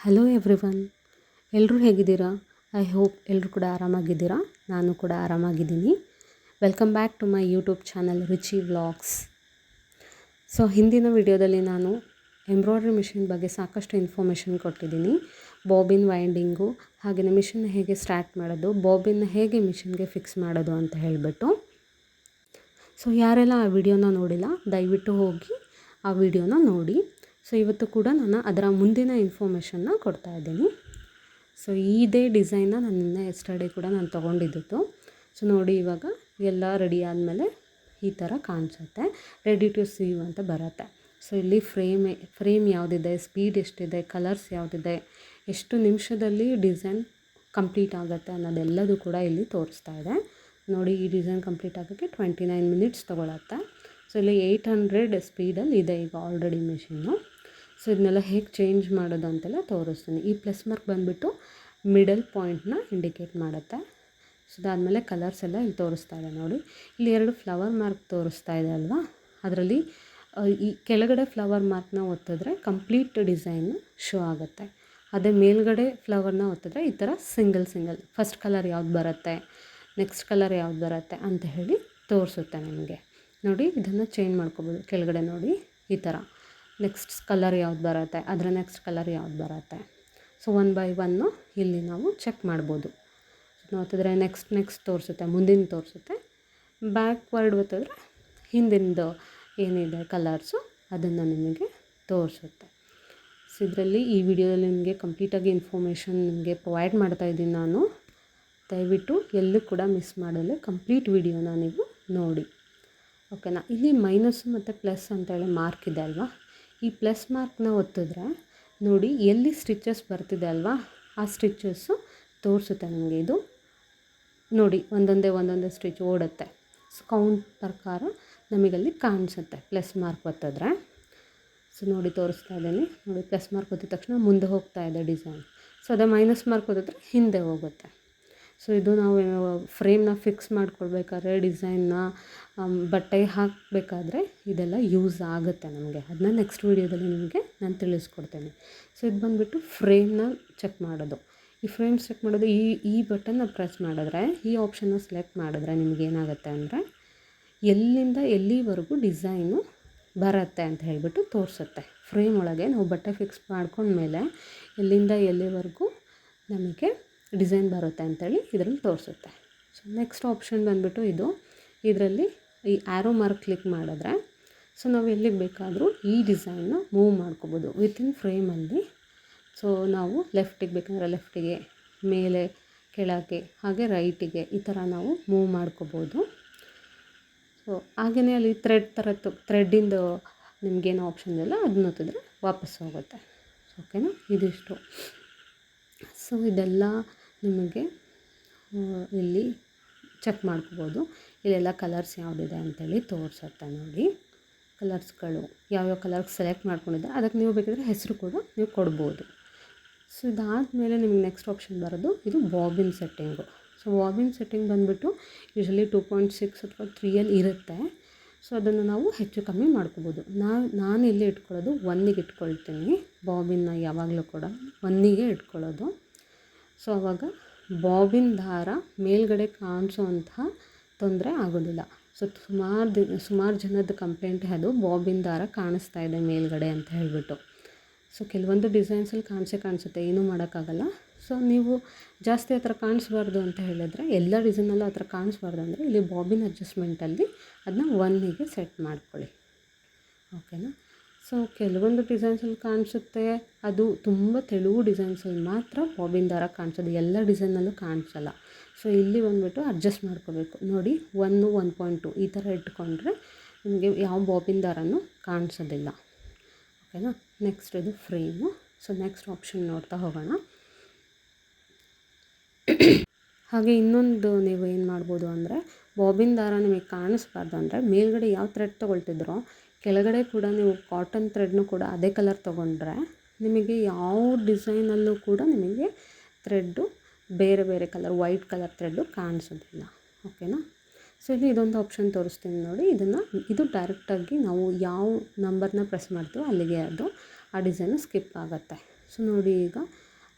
Hello everyone ಎಲ್ಲರೂ ಹೇಗಿದ್ದೀರಾ? I hope ಎಲ್ಲರೂ ಕೂಡ ಆರಾಮಾಗಿದ್ದೀರಾ? ನಾನು ಕೂಡ ಆರಾಮಾಗಿದ್ದೀನಿ. Welcome back to my YouTube channel Ruchi vlogs so ಹಿಂದಿನ ವಿಡಿಯೋದಲ್ಲಿ ನಾನು ಎಂಬ್ರಾಯ್ಡ್ರಿ ಮಿಷಿನ್ ಬಗ್ಗೆ ಸಾಕಷ್ಟು ಇನ್ಫಾರ್ಮೇಷನ್ ಕೊಟ್ಟಿದ್ದೀನಿ. ಬಾಬಿನ್ ವೈಂಡಿಂಗು ಹಾಗೆಯೇ ಮಿಷಿನ್ ಹೇಗೆ ಸ್ಟಾರ್ಟ್ ಮಾಡೋದು ಬಾಬಿನ್ ಹೇಗೆ ಮಿಷಿನ್ಗೆ ಫಿಕ್ಸ್ ಮಾಡೋದು ಅಂತ ಹೇಳಿಬಿಟ್ಟು. ಸೊ ಯಾರೆಲ್ಲ ಆ ವಿಡಿಯೋನ ನೋಡಿಲ್ಲ, ದಯವಿಟ್ಟು ಹೋಗಿ ಆ ವಿಡಿಯೋನ ನೋಡಿ. ಸೊ ಇವತ್ತು ಕೂಡ ನಾನು ಅದರ ಮುಂದಿನ ಇನ್ಫಾರ್ಮೇಷನ್ನ ಕೊಡ್ತಾ ಇದ್ದೀನಿ. ಸೊ ಇದೇ ಡಿಸೈನ್ನ ನಾನು ನಿನ್ನೆ ಎಸ್ಟರ್ಡೇ ಕೂಡ ನಾನು ತೊಗೊಂಡಿದ್ದು. ಸೊ ನೋಡಿ ಇವಾಗ ಎಲ್ಲ ರೆಡಿ ಆದಮೇಲೆ ಈ ಥರ ಕಾಣಿಸುತ್ತೆ. ರೆಡಿ ಟು ಸೀವ್ ಅಂತ ಬರುತ್ತೆ. ಸೊ ಇಲ್ಲಿ ಫ್ರೇಮ್ ಫ್ರೇಮ್ ಯಾವುದಿದೆ ಸ್ಪೀಡ್ ಎಷ್ಟಿದೆ ಕಲರ್ಸ್ ಯಾವುದಿದೆ, ಎಷ್ಟು ನಿಮಿಷದಲ್ಲಿ ಡಿಸೈನ್ ಕಂಪ್ಲೀಟ್ ಆಗುತ್ತೆ ಅನ್ನೋದೆಲ್ಲದೂ ಕೂಡ ಇಲ್ಲಿ ತೋರಿಸ್ತಾ ಇದೆ. ನೋಡಿ ಈ ಡಿಸೈನ್ ಕಂಪ್ಲೀಟ್ ಆಗೋಕ್ಕೆ ಟ್ವೆಂಟಿ ನೈನ್ ಮಿನಿಟ್ಸ್ ತೊಗೊಳತ್ತೆ. ಸೊ ಇಲ್ಲಿ ಏಯ್ಟ್ ಹಂಡ್ರೆಡ್ ಸ್ಪೀಡಲ್ಲಿ ಇದೆ ಈಗ ಆಲ್ರೆಡಿ ಮಿಷಿನ್ನು ಸೊ ಇದನ್ನೆಲ್ಲ ಹೇಗೆ ಚೇಂಜ್ ಮಾಡೋದು ಅಂತೆಲ್ಲ ತೋರಿಸ್ತೀನಿ. ಈ ಪ್ಲಸ್ ಮಾರ್ಕ್ ಬಂದುಬಿಟ್ಟು ಮಿಡಲ್ ಪಾಯಿಂಟ್ನ ಇಂಡಿಕೇಟ್ ಮಾಡುತ್ತೆ. ಸೊ ಅದಾದಮೇಲೆ ಕಲರ್ಸ್ ಎಲ್ಲ ಇಲ್ಲಿ ತೋರಿಸ್ತಾ ಇದೆ ನೋಡಿ. ಇಲ್ಲಿ ಎರಡು ಫ್ಲವರ್ ಮಾರ್ಕ್ ತೋರಿಸ್ತಾ ಇದೆ ಅಲ್ವಾ? ಅದರಲ್ಲಿ ಈ ಕೆಳಗಡೆ ಫ್ಲವರ್ ಮಾರ್ಕ್ನ ಒತ್ತಿದ್ರೆ ಕಂಪ್ಲೀಟ್ ಡಿಸೈನ್ ಶೋ ಆಗುತ್ತೆ. ಅದೇ ಮೇಲ್ಗಡೆ ಫ್ಲವರ್ನ ಒತ್ತಿದ್ರೆ ಈ ಥರ ಸಿಂಗಲ್ ಸಿಂಗಲ್ ಫಸ್ಟ್ ಕಲರ್ ಯಾವ್ದು ಬರುತ್ತೆ? ನೆಕ್ಸ್ಟ್ ಕಲರ್ ಯಾವ್ದು ಬರುತ್ತೆ ಅಂತ ಹೇಳಿ ತೋರಿಸುತ್ತೆ ನಿಮಗೆ. ನೋಡಿ, ಇದನ್ನು ಚೇಂಜ್ ಮಾಡ್ಕೋಬೋದು. ಕೆಳಗಡೆ ನೋಡಿ, ಈ ಥರ ನೆಕ್ಸ್ಟ್ ಕಲರ್ ಯಾವ್ದು ಬರುತ್ತೆ? ಅದರ ನೆಕ್ಸ್ಟ್ ಕಲರ್ ಯಾವ್ದು ಬರುತ್ತೆ? ಸೊ ಒನ್ ಬೈ ಒನ್ನು ಇಲ್ಲಿ ನಾವು ಚೆಕ್ ಮಾಡ್ಬೋದು. ಒತ್ತಿದ್ರೆ ನೆಕ್ಸ್ಟ್ ನೆಕ್ಸ್ಟ್ ತೋರಿಸುತ್ತೆ, ಮುಂದಿನ ತೋರಿಸುತ್ತೆ. ಬ್ಯಾಕ್ವರ್ಡ್ ಒತ್ತಿದ್ರೆ ಹಿಂದಿಂದು ಏನಿದೆ ಕಲರ್ಸು ಅದನ್ನು ನಿಮಗೆ ತೋರಿಸುತ್ತೆ. ಸೊ ಇದರಲ್ಲಿ ಈ ವಿಡಿಯೋದಲ್ಲಿ ನಿಮಗೆ ಕಂಪ್ಲೀಟಾಗಿ ಇನ್ಫಾರ್ಮೇಷನ್ ನಿಮಗೆ ಪ್ರೊವೈಡ್ ಮಾಡ್ತಾಯಿದ್ದೀನಿ ನಾನು. ದಯವಿಟ್ಟು ಎಲ್ಲೂ ಕೂಡ ಮಿಸ್ ಮಾಡಲು ಕಂಪ್ಲೀಟ್ ವಿಡಿಯೋನ ನೀವು ನೋಡಿ. ಓಕೆನಾ ಇಲ್ಲಿ ಮೈನಸ್ಸು ಮತ್ತು ಪ್ಲಸ್ ಅಂತೇಳಿ ಮಾರ್ಕ್ ಇದೆ ಅಲ್ವಾ? ಈ ಪ್ಲಸ್ ಮಾರ್ಕ್ನ ಒತ್ತಿದ್ರೆ ನೋಡಿ ಎಲ್ಲಿ ಸ್ಟಿಚಸ್ ಬರ್ತಿದೆ ಅಲ್ವಾ? ಆ ಸ್ಟಿಚಸ್ಸು ತೋರಿಸುತ್ತೆ ನಮಗೆ ಇದು. ನೋಡಿ ಒಂದೊಂದೇ ಒಂದೊಂದೇ ಸ್ಟಿಚ್ ಓಡುತ್ತೆ. ಸೊ ಕೌಂಟ್ ಪ್ರಕಾರ ನಮಗಲ್ಲಿ ಕಾಣಿಸುತ್ತೆ ಪ್ಲಸ್ ಮಾರ್ಕ್ ಒತ್ತಿದ್ರೆ. ಸೊ ನೋಡಿ ತೋರಿಸ್ತಾ ಇದ್ದೀನಿ. ನೋಡಿ ಪ್ಲಸ್ ಮಾರ್ಕ್ ಒತ್ತಿದ ತಕ್ಷಣ ಮುಂದೆ ಹೋಗ್ತಾ ಇದೆ ಡಿಸೈನ್ ಸೊ ಅದೇ ಮೈನಸ್ ಮಾರ್ಕ್ ಓದಿದ್ರೆ ಹಿಂದೆ ಹೋಗುತ್ತೆ. ಸೊ ಇದು ನಾವು ಫ್ರೇಮ್ನ ಫಿಕ್ಸ್ ಮಾಡ್ಕೊಳ್ಬೇಕಾದ್ರೆ ಡಿಸೈನ್ನ ಬಟ್ಟೆ ಹಾಕಬೇಕಾದ್ರೆ ಇದೆಲ್ಲ ಯೂಸ್ ಆಗುತ್ತೆ ನಮಗೆ. ಅದನ್ನ ನೆಕ್ಸ್ಟ್ ವೀಡಿಯೋದಲ್ಲಿ ನಿಮಗೆ ನಾನು ತಿಳಿಸ್ಕೊಡ್ತೇನೆ. ಸೊ ಇದು ಬಂದುಬಿಟ್ಟು ಫ್ರೇಮ್ನ ಚೆಕ್ ಮಾಡೋದು. ಈ ಫ್ರೇಮ್ ಚೆಕ್ ಮಾಡೋದು, ಈ ಈ ಬಟನ್ನ ಪ್ರೆಸ್ ಮಾಡಿದ್ರೆ, ಈ ಆಪ್ಷನ್ನ ಸೆಲೆಕ್ಟ್ ಮಾಡಿದ್ರೆ ನಿಮ್ಗೆ ಏನಾಗುತ್ತೆ ಅಂದರೆ, ಎಲ್ಲಿಂದ ಎಲ್ಲಿವರೆಗೂ ಡಿಸೈನು ಬರುತ್ತೆ ಅಂತ ಹೇಳಿಬಿಟ್ಟು ತೋರಿಸುತ್ತೆ. ಫ್ರೇಮ್ ಒಳಗೆ ನಾವು ಬಟ್ಟೆ ಫಿಕ್ಸ್ ಮಾಡ್ಕೊಂಡ್ಮೇಲೆ ಎಲ್ಲಿಂದ ಎಲ್ಲಿವರೆಗೂ ನಮಗೆ ಡಿಸೈನ್ ಬರುತ್ತೆ ಅಂತೇಳಿ ಇದರಲ್ಲಿ ತೋರಿಸುತ್ತೆ. ಸೊ ನೆಕ್ಸ್ಟ್ ಆಪ್ಷನ್ ಬಂದುಬಿಟ್ಟು ಇದು. ಇದರಲ್ಲಿ ಈ ಆ್ಯರೋ ಮಾರ್ಕ್ ಕ್ಲಿಕ್ ಮಾಡಿದ್ರೆ ಸೊ ನಾವು ಎಲ್ಲಿಗೆ ಬೇಕಾದರೂ ಈ ಡಿಸೈನ್ನ ಮೂವ್ ಮಾಡ್ಕೋಬೋದು. ವಿತಿನ್ ಫ್ರೇಮಲ್ಲಿ ಸೊ ನಾವು ಲೆಫ್ಟಿಗೆ ಬೇಕಂದರೆ ಲೆಫ್ಟಿಗೆ ಮೇಲೆ, ಕೆಳಗೆ, ಹಾಗೆ ರೈಟಿಗೆ ಈ ಥರ ನಾವು ಮೂವ್ ಮಾಡ್ಕೋಬೋದು. ಸೊ ಹಾಗೆಯೇ ಅಲ್ಲಿ ಥ್ರೆಡ್ ಥರ ಥ್ರೆಡ್ಡಿಂದು ನಿಮಗೇನು ಆಪ್ಷನ್ ಇಲ್ಲ ಅದನ್ನ ಒತ್ತಿದ್ರೆ ವಾಪಸ್ ಹೋಗುತ್ತೆ. ಓಕೆನಾ ಇದಿಷ್ಟು ಸೊ, ಇದೆಲ್ಲ ನಿಮಗೆ ಇಲ್ಲಿ ಚೆಕ್ ಮಾಡ್ಕೋಬೋದು. ಇಲ್ಲೆಲ್ಲ ಕಲರ್ಸ್ ಯಾವುದಿದೆ ಅಂತೇಳಿ ತೋರಿಸುತ್ತೆ ನೋಡಿ. ಕಲರ್ಸ್ಗಳು ಯಾವ್ಯಾವ ಕಲರ್ಸ್ ಸೆಲೆಕ್ಟ್ ಮಾಡ್ಕೊಂಡಿದ್ದೆ, ಅದಕ್ಕೆ ನೀವು ಬೇಕಿದ್ರೆ ಹೆಸರು ಕೂಡ ನೀವು ಕೊಡ್ಬೋದು. ಸೊ ಇದಾದಮೇಲೆ ನಿಮಗೆ ನೆಕ್ಸ್ಟ್ ಆಪ್ಷನ್ ಬರೋದು, ಇದು bobbin setting so bobbin setting ಬಂದುಬಿಟ್ಟು ಯೂಶ್ವಲಿ ಟೂ ಪಾಯಿಂಟ್ ಸಿಕ್ಸ್ ಅಥವಾ ತ್ರೀಯಲ್ಲಿ ಇರುತ್ತೆ. ಸೊ ಅದನ್ನು ನಾವು ಹೆಚ್ಚು ಕಮ್ಮಿ ಮಾಡ್ಕೋಬೋದು. ನಾನು ನಾನು ಇಲ್ಲಿ ಇಟ್ಕೊಳ್ಳೋದು ಒನ್ನಿಗೆ ಇಟ್ಕೊಳ್ತೀನಿ. ಬಾಬಿನ್ನ ಯಾವಾಗಲೂ ಕೂಡ ಒನ್ನಿಗೆ ಇಟ್ಕೊಳ್ಳೋದು. ಸೊ ಆವಾಗ ಬಾಬಿನ್ ದಾರ ಮೇಲ್ಗಡೆ ಕಾಣಿಸೋವಂತಹ ತೊಂದರೆ ಆಗೋದಿಲ್ಲ. ಸೊ ಸುಮಾರು ದಿನ, ಸುಮಾರು ಜನದ ಕಂಪ್ಲೇಂಟ್ ಅದು ಬಾಬಿನ್ ದಾರ ಕಾಣಿಸ್ತಾ ಇದೆ ಮೇಲ್ಗಡೆ ಅಂತ ಹೇಳಿಬಿಟ್ಟು. ಸೊ ಕೆಲವೊಂದು ಡಿಸೈನ್ಸಲ್ಲಿ ಕಾಣಿಸೇ ಕಾಣಿಸುತ್ತೆ, ಏನೂ ಮಾಡೋಕ್ಕಾಗಲ್ಲ. ಸೊ ನೀವು ಜಾಸ್ತಿ ಆ ಥರ ಕಾಣಿಸ್ಬಾರ್ದು ಅಂತ ಹೇಳಿದ್ರೆ, ಎಲ್ಲ ಡಿಸೈನಲ್ಲೂ ಆ ಥರ ಕಾಣಿಸ್ಬಾರ್ದು ಅಂದರೆ ಇಲ್ಲಿ ಬಾಬಿನ್ ಅಡ್ಜಸ್ಟ್ಮೆಂಟಲ್ಲಿ ಅದನ್ನ ಒನ್ನಿಗೆ ಸೆಟ್ ಮಾಡ್ಕೊಳ್ಳಿ. ಓಕೆನಾ ಸೊ ಕೆಲವೊಂದು ಡಿಸೈನ್ಸಲ್ಲಿ ಕಾಣಿಸುತ್ತೆ. ಅದು ತುಂಬ ತೆಳುವು ಡಿಸೈನ್ಸಲ್ಲಿ ಮಾತ್ರ ಬಾಬಿನ್ ದಾರ ಕಾಣಿಸೋದು. ಎಲ್ಲ ಡಿಸೈನಲ್ಲೂ ಕಾಣಿಸಲ್ಲ. ಸೊ ಇಲ್ಲಿ ಬಂದುಬಿಟ್ಟು ಅಡ್ಜಸ್ಟ್ ಮಾಡ್ಕೋಬೇಕು. ನೋಡಿ ಒನ್ನು ಒನ್ ಪಾಯಿಂಟ್ ಟು ಈ ಥರ ಇಟ್ಕೊಂಡ್ರೆ ನಿಮಗೆ ಯಾವ ಬಾಬಿನ್ ದಾರನೂ ಕಾಣಿಸೋದಿಲ್ಲ. ಓಕೆನಾ ನೆಕ್ಸ್ಟ್ ಇದು ಫ್ರೇಮು ಸೊ ನೆಕ್ಸ್ಟ್ ಆಪ್ಷನ್ ನೋಡ್ತಾ ಹೋಗೋಣ. ಹಾಗೆ ಇನ್ನೊಂದು ನೀವು ಏನು ಮಾಡ್ಬೋದು ಅಂದರೆ ಬಾಬಿನ್ ದಾರ ನಿಮಗೆ ಕಾಣಿಸ್ಬಾರ್ದು ಅಂದರೆ ಮೇಲ್ಗಡೆ ಯಾವ ಥ್ರೆಡ್ ತೊಗೊಳ್ತಿದ್ರೋ ಕೆಳಗಡೆ ಕೂಡ ನೀವು ಕಾಟನ್ ಥ್ರೆಡ್ನು ಕೂಡ ಅದೇ ಕಲರ್ ತೊಗೊಂಡ್ರೆ ನಿಮಗೆ ಯಾವ ಡಿಸೈನಲ್ಲೂ ಕೂಡ ನಿಮಗೆ ಥ್ರೆಡ್ಡು ಬೇರೆ ಬೇರೆ ಕಲರ್ ವೈಟ್ ಕಲರ್ ಥ್ರೆಡ್ಡು ಕಾಣಿಸೋದಿಲ್ಲ. ಓಕೆನಾ ಸೊ ಇಲ್ಲಿ ಇದೊಂದು ಆಪ್ಷನ್ ತೋರಿಸ್ತೀನಿ ನೋಡಿ. ಇದನ್ನು, ಇದು ಡೈರೆಕ್ಟಾಗಿ ನಾವು ಯಾವ ನಂಬರ್ನ ಪ್ರೆಸ್ ಮಾಡ್ತೀವೋ ಅಲ್ಲಿಗೆ ಅದು, ಆ ಡಿಸೈನು ಸ್ಕಿಪ್ ಆಗುತ್ತೆ. ಸೊ ನೋಡಿ ಈಗ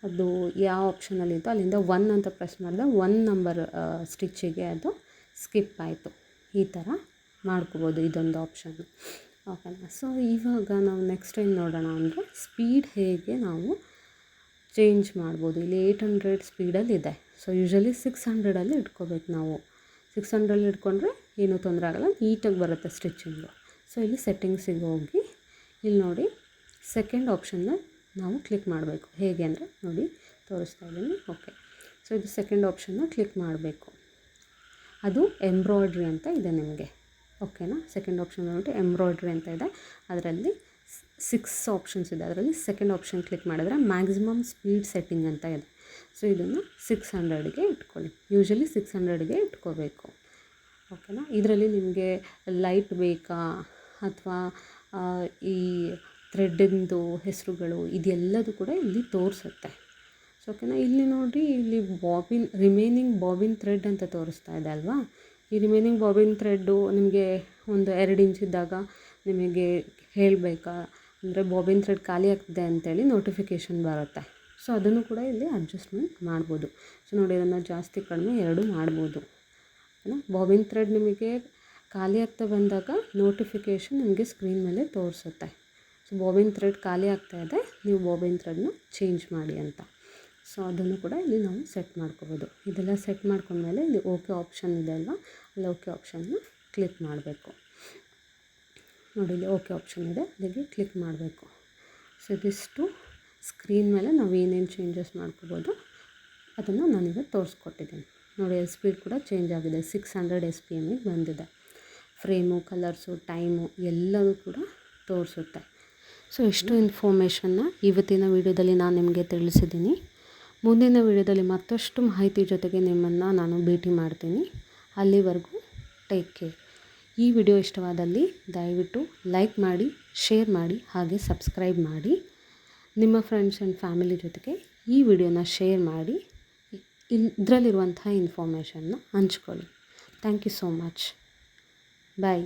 ಅದು ಯಾವ ಆಪ್ಷನಲ್ಲಿತ್ತು ಅಲ್ಲಿಂದ ಒನ್ ಅಂತ ಪ್ರೆಸ್ ಮಾಡಿದೆ ಒನ್ ನಂಬರ್ ಸ್ಟಿಚ್ಚಿಗೆ ಅದು ಸ್ಕಿಪ್ ಆಯಿತು. ಈ ಥರ ಮಾಡ್ಕೋಬೋದು ಇದೊಂದು ಆಪ್ಷನ್ನು ಓಕೆನಾ ಸೊ ಇವಾಗ ನಾವು ನೆಕ್ಸ್ಟ್ ಏನು ನೋಡೋಣ ಅಂದರೆ ಸ್ಪೀಡ್ ಹೇಗೆ ನಾವು ಚೇಂಜ್ ಮಾಡ್ಬೋದು. ಇಲ್ಲಿ ಏಯ್ಟ್ ಹಂಡ್ರೆಡ್ ಸ್ಪೀಡಲ್ಲಿ ಇದೆ. ಸೊ ಯೂಶ್ವಲಿ ಸಿಕ್ಸ್ ಹಂಡ್ರೆಡಲ್ಲಿ ಇಟ್ಕೋಬೇಕು ನಾವು. ಸಿಕ್ಸ್ ಹಂಡ್ರೆಡಲ್ಲಿ ಇಟ್ಕೊಂಡ್ರೆ ಏನೂ ತೊಂದರೆ ಆಗೋಲ್ಲ. ನೀಟಾಗಿ ಬರುತ್ತೆ ಸ್ಟಿಚಿಂಗು ಸೊ ಇಲ್ಲಿ ಸೆಟ್ಟಿಂಗ್ಸಿಗೆ ಹೋಗಿ, ಇಲ್ಲಿ ನೋಡಿ ಸೆಕೆಂಡ್ ಆಪ್ಷನ್ನ ನಾವು ಕ್ಲಿಕ್ ಮಾಡಬೇಕು. ಹೇಗೆ ಅಂದರೆ, ನೋಡಿ, ತೋರಿಸ್ತಾ ಇದ್ದೀನಿ. ಓಕೆ ಸೊ ಇದು ಸೆಕೆಂಡ್ ಆಪ್ಷನ್ನ ಕ್ಲಿಕ್ ಮಾಡಬೇಕು. ಅದು ಎಂಬ್ರಾಯ್ಡ್ರಿ ಅಂತ ಇದೆ ನಿಮಗೆ. ಓಕೆನಾ? ಸೆಕೆಂಡ್ ಆಪ್ಷನ್ ಬಂದ್ಬಿಟ್ಟು ಎಂಬ್ರಾಯ್ಡ್ರಿ ಅಂತ ಇದೆ. ಅದರಲ್ಲಿ ಸಿಕ್ಸ್ ಆಪ್ಷನ್ಸ್ ಇದೆ. ಅದರಲ್ಲಿ ಸೆಕೆಂಡ್ ಆಪ್ಷನ್ ಕ್ಲಿಕ್ ಮಾಡಿದ್ರೆ ಮ್ಯಾಕ್ಸಿಮಮ್ ಸ್ಪೀಡ್ ಸೆಟ್ಟಿಂಗ್ ಅಂತ ಇದೆ. ಸೊ ಇದನ್ನು ಸಿಕ್ಸ್ ಹಂಡ್ರೆಡ್ಗೆ ಇಟ್ಕೊಳ್ಳಿ. ಯೂಶ್ವಲಿ ಸಿಕ್ಸ್ ಹಂಡ್ರೆಡ್ಗೆ ಇಟ್ಕೋಬೇಕು. ಓಕೆನಾ? ಇದರಲ್ಲಿ ನಿಮಗೆ ಲೈಟ್ ಬೇಕಾ? ಅಥವಾ ಈ ಥ್ರೆಡ್ಡಿಂದು ಹೆಸರುಗಳು ಇದೆಲ್ಲದೂ ಕೂಡ ಇಲ್ಲಿ ತೋರಿಸುತ್ತೆ. ಸೊ ಓಕೆನಾ? ಇಲ್ಲಿ ನೋಡಿ, ಇಲ್ಲಿ ಬಾಬಿನ್ ರಿಮೈನಿಂಗ್ ಬಾಬಿನ್ ಥ್ರೆಡ್ ಅಂತ ತೋರಿಸ್ತಾ ಇದೆ ಅಲ್ವಾ? ಈ ರಿಮೈನಿಂಗ್ ಬಾಬಿನ್ ಥ್ರೆಡ್ಡು ನಿಮಗೆ ಒಂದು ಎರಡು ಇಂಚ್ ಇದ್ದಾಗ ನಿಮಗೆ ಹೇಳಬೇಕಾ? ಅಂದರೆ ಬಾಬಿನ್ ಥ್ರೆಡ್ ಖಾಲಿ ಆಗ್ತಿದೆ ಅಂತೇಳಿ ನೋಟಿಫಿಕೇಷನ್ ಬರುತ್ತೆ. ಸೊ ಅದನ್ನು ಕೂಡ ಇಲ್ಲಿ ಅಡ್ಜಸ್ಟ್ಮೆಂಟ್ ಮಾಡ್ಬೋದು. ಸೊ ನೋಡಿ ಅದನ್ನು ಜಾಸ್ತಿ ಕಡಿಮೆ ಎರಡು ಮಾಡ್ಬೋದು. ಬಾಬಿನ್ ಥ್ರೆಡ್ ನಿಮಗೆ ಖಾಲಿ ಆಗ್ತಾ ಬಂದಾಗ ನೋಟಿಫಿಕೇಷನ್ ನಿಮಗೆ ಸ್ಕ್ರೀನ್ ಮೇಲೆ ತೋರಿಸುತ್ತೆ. ಸೊ ಬಾಬಿನ್ ಥ್ರೆಡ್ ಖಾಲಿ ಆಗ್ತಾ ಇದೆ, ನೀವು ಬಾಬಿನ್ ಥ್ರೆಡ್ನ ಚೇಂಜ್ ಮಾಡಿ ಅಂತ. ಸೊ ಅದನ್ನು ಕೂಡ ಇಲ್ಲಿ ನಾವು ಸೆಟ್ ಮಾಡ್ಕೋಬೋದು. ಇದೆಲ್ಲ ಸೆಟ್ ಮಾಡ್ಕೊಂಡ್ಮೇಲೆ ಇಲ್ಲಿ ಓಕೆ ಆಪ್ಷನ್ ಇದೆ ಅಲ್ವಾ? ಅಲ್ಲಿ ಓಕೆ ಆಪ್ಷನ್ನ ಕ್ಲಿಕ್ ಮಾಡಬೇಕು. ನೋಡಿ, ಇಲ್ಲಿ ಓಕೆ ಆಪ್ಷನ್ ಇದೆ. ಅಲ್ಲಿಗೆ ಕ್ಲಿಕ್ ಮಾಡಬೇಕು. ಸೊ ಇದಿಷ್ಟು ಸ್ಕ್ರೀನ್ ಮೇಲೆ ನಾವು ಏನೇನು ಚೇಂಜಸ್ ಮಾಡ್ಕೋಬೋದು ಅದನ್ನು ನಾನೀಗ ತೋರಿಸ್ಕೊಟ್ಟಿದ್ದೀನಿ. ನೋಡಿ ಎಲ್ ಸ್ಪೀಡ್ ಕೂಡ ಚೇಂಜ್ ಆಗಿದೆ. ಸಿಕ್ಸ್ ಹಂಡ್ರೆಡ್ ಎಸ್ ಪಿ ಎಮ್ಮಿಗೆ ಬಂದಿದೆ. ಫ್ರೇಮು ಕಲರ್ಸು ಟೈಮು ಎಲ್ಲವೂ ಕೂಡ ತೋರಿಸುತ್ತೆ. ಸೊ ಇಷ್ಟು ಇನ್ಫಾರ್ಮೇಷನ್ನ ಇವತ್ತಿನ ವೀಡಿಯೋದಲ್ಲಿ ನಾನು ನಿಮಗೆ ತಿಳಿಸಿದ್ದೀನಿ. ಮುಂದಿನ ವಿಡಿಯೋದಲ್ಲಿ ಮತ್ತಷ್ಟು ಮಾಹಿತಿ ಜೊತೆಗೆ ನಿಮ್ಮನ್ನು ನಾನು ಭೇಟಿ ಮಾಡ್ತೀನಿ. ಅಲ್ಲಿವರೆಗೂ ಟೇಕ್ ಕೇರ್ ಈ ವಿಡಿಯೋ ಇಷ್ಟವಾದಲ್ಲಿ ದಯವಿಟ್ಟು ಲೈಕ್ ಮಾಡಿ ಶೇರ್ ಮಾಡಿ, ಹಾಗೆ ಸಬ್ಸ್ಕ್ರೈಬ್ ಮಾಡಿ. ನಿಮ್ಮ ಫ್ರೆಂಡ್ಸ್ ಆ್ಯಂಡ್ ಫ್ಯಾಮಿಲಿ ಜೊತೆಗೆ ಈ ವಿಡಿಯೋನ ಶೇರ್ ಮಾಡಿ. ಇದರಲ್ಲಿರುವಂತಹ ಇನ್ಫಾರ್ಮೇಷನ್ನ ಹಂಚ್ಕೊಳ್ಳಿ. Thank you so much bye